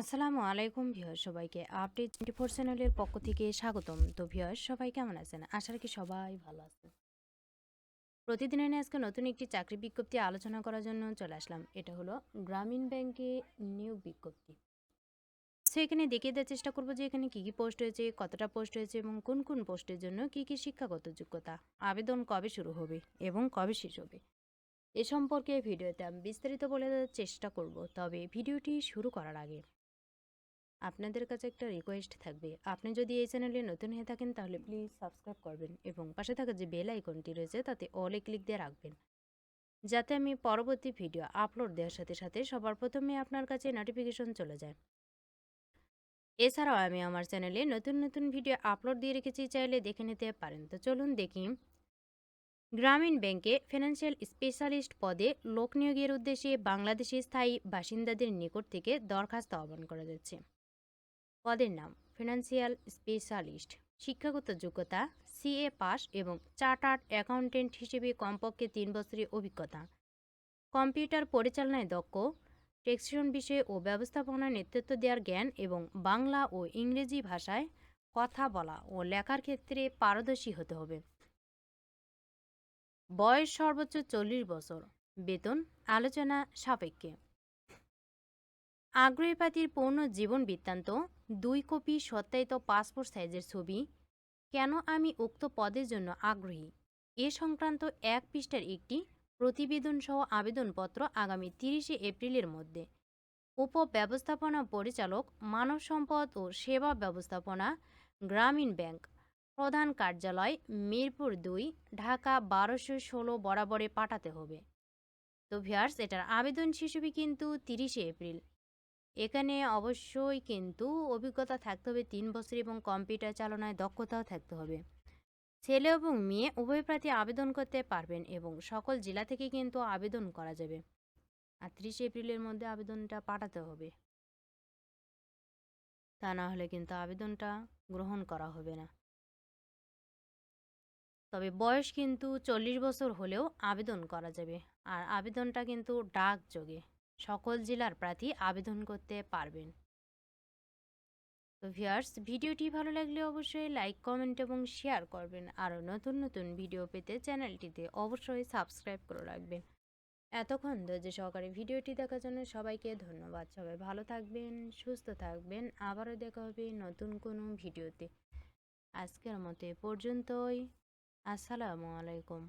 আসসালামু আলাইকুম ভিউয়ার সবাইকে। আপডেট টোয়েন্টি ফোর চ্যানেলের পক্ষ থেকে স্বাগতম। তো ভিউয়ার সবাই কেমন আছেন? আশা রাখি সবাই ভালো আছেন। প্রতিদিনের আজকে নতুন একটি চাকরি বিজ্ঞপ্তি আলোচনা করার জন্য চলে আসলাম। এটা হলো গ্রামীণ ব্যাংকে নিয়োগ বিজ্ঞপ্তি। সো এখানে দেখিয়ে দেওয়ার চেষ্টা করব যে এখানে কী কী পোস্ট হয়েছে কতটা পোস্ট হয়েছে এবং কোন কোন পোস্টের জন্য কী কী শিক্ষাগত যোগ্যতা, আবেদন কবে শুরু হবে এবং কবে শেষ হবে, এ সম্পর্কে ভিডিওতে আমি বিস্তারিত বলে দেওয়ার চেষ্টা করব। তবে ভিডিওটি শুরু করার আগে আপনাদের কাছে একটা রিকোয়েস্ট থাকবে। আপনি যদি এই চ্যানেলে নতুন হয়ে থাকেন, তাহলে প্লিজ সাবস্ক্রাইব করবেন এবং পাশে থাকা যে বেল আইকনটি রয়েছে, তাতে অলে ক্লিক দিয়ে রাখবেন। যাতে আমি পরবর্তী ভিডিও আপলোড দেওয়ার সাথে সাথে সবার প্রথমে আপনার কাছে নোটিফিকেশন চলে যায়। এছাড়াও আমি আমার চ্যানেলে নতুন নতুন ভিডিও আপলোড দিয়ে রেখেছি, চাইলে দেখে নিতে পারেন। তো চলুন দেখি। গ্রামীণ ব্যাংকে ফিনান্সিয়াল স্পেশালিস্ট পদে লোক নিয়োগের উদ্দেশ্যে বাংলাদেশি স্থায়ী বাসিন্দাদের নিকট থেকে দরখাস্ত আহ্বান করা যাচ্ছে। পদের নাম ফিনান্সিয়াল স্পেশালিস্ট। শিক্ষাগত যোগ্যতা, সিএ পাস এবং চার্টার্ড অ্যাকাউন্টেন্ট হিসেবে কমপক্ষে তিন বছরের অভিজ্ঞতা। কম্পিউটার পরিচালনায় দক্ষ, টেক্সিশন বিষয়ে ও ব্যবস্থাপনা নেতৃত্ব দেওয়ার জ্ঞান এবং বাংলা ও ইংরেজি ভাষায় কথা বলা ও লেখার ক্ষেত্রে পারদর্শী হতে হবে। বয়স সর্বোচ্চ চল্লিশ বছর। বেতন, আলোচনা সাপেক্ষে। আগ্রহী প্রার্থীর পূর্ণ জীবন বৃত্তান্ত, দুই কপি সত্যায়িত পাসপোর্ট সাইজের ছবি, কেন আমি উক্ত পদের জন্য আগ্রহী? এ সংক্রান্ত এক পৃষ্ঠার একটি প্রতিবেদন সহ আবেদনপত্র আগামী তিরিশে এপ্রিলের মধ্যে। উপব্যবস্থাপনা পরিচালক, মানব সম্পদ ও সেবা ব্যবস্থাপনা, গ্রামীণ ব্যাংক। প্রধান কার্যালয়, মিরপুর দুই, ঢাকা বারোশো ষোলো বরাবরে পাঠাতে হবে। তো ভিয়ার্স এটার আবেদন শিশুবি কিন্তু তিরিশে এপ্রিল। এখানে অবশ্যই কিন্তু অভিজ্ঞতা থাকতে হবে তিন বছর এবং কম্পিউটার চালনায় দক্ষতাও থাকতে হবে। ছেলে এবং মেয়ে উভয় প্রার্থী আবেদন করতে পারবেন এবং সকল জেলা থেকে কিন্তু আবেদন করা যাবে। আর ত্রিশে এপ্রিলের মধ্যে আবেদনটা পাঠাতে হবে। তা না হলে কিন্তু আবেদনটা গ্রহণ করা হবে না। তবে বয়স কিন্তু চল্লিশ বছর হলেও আবেদন করা যাবে। আর আবেদনটা কিন্তু ডাক যোগে সকল জেলার প্রার্থী আবেদন করতে পারবেন। তো ভিয়ার্স ভিডিওটি ভালো লাগলে অবশ্যই লাইক, কমেন্ট এবং শেয়ার করবেন। আরও নতুন নতুন ভিডিও পেতে চ্যানেলটিতে অবশ্যই সাবস্ক্রাইব করে রাখবেন। এতক্ষণ ধৈর্য সহকারে ভিডিওটি দেখার জন্য সবাইকে ধন্যবাদ। সবাই ভালো থাকবেন, সুস্থ থাকবেন। আবারও দেখা হবে নতুন কোনো ভিডিওতে। আজকের মতো পর্যন্তই। আসসালামু আলাইকুম।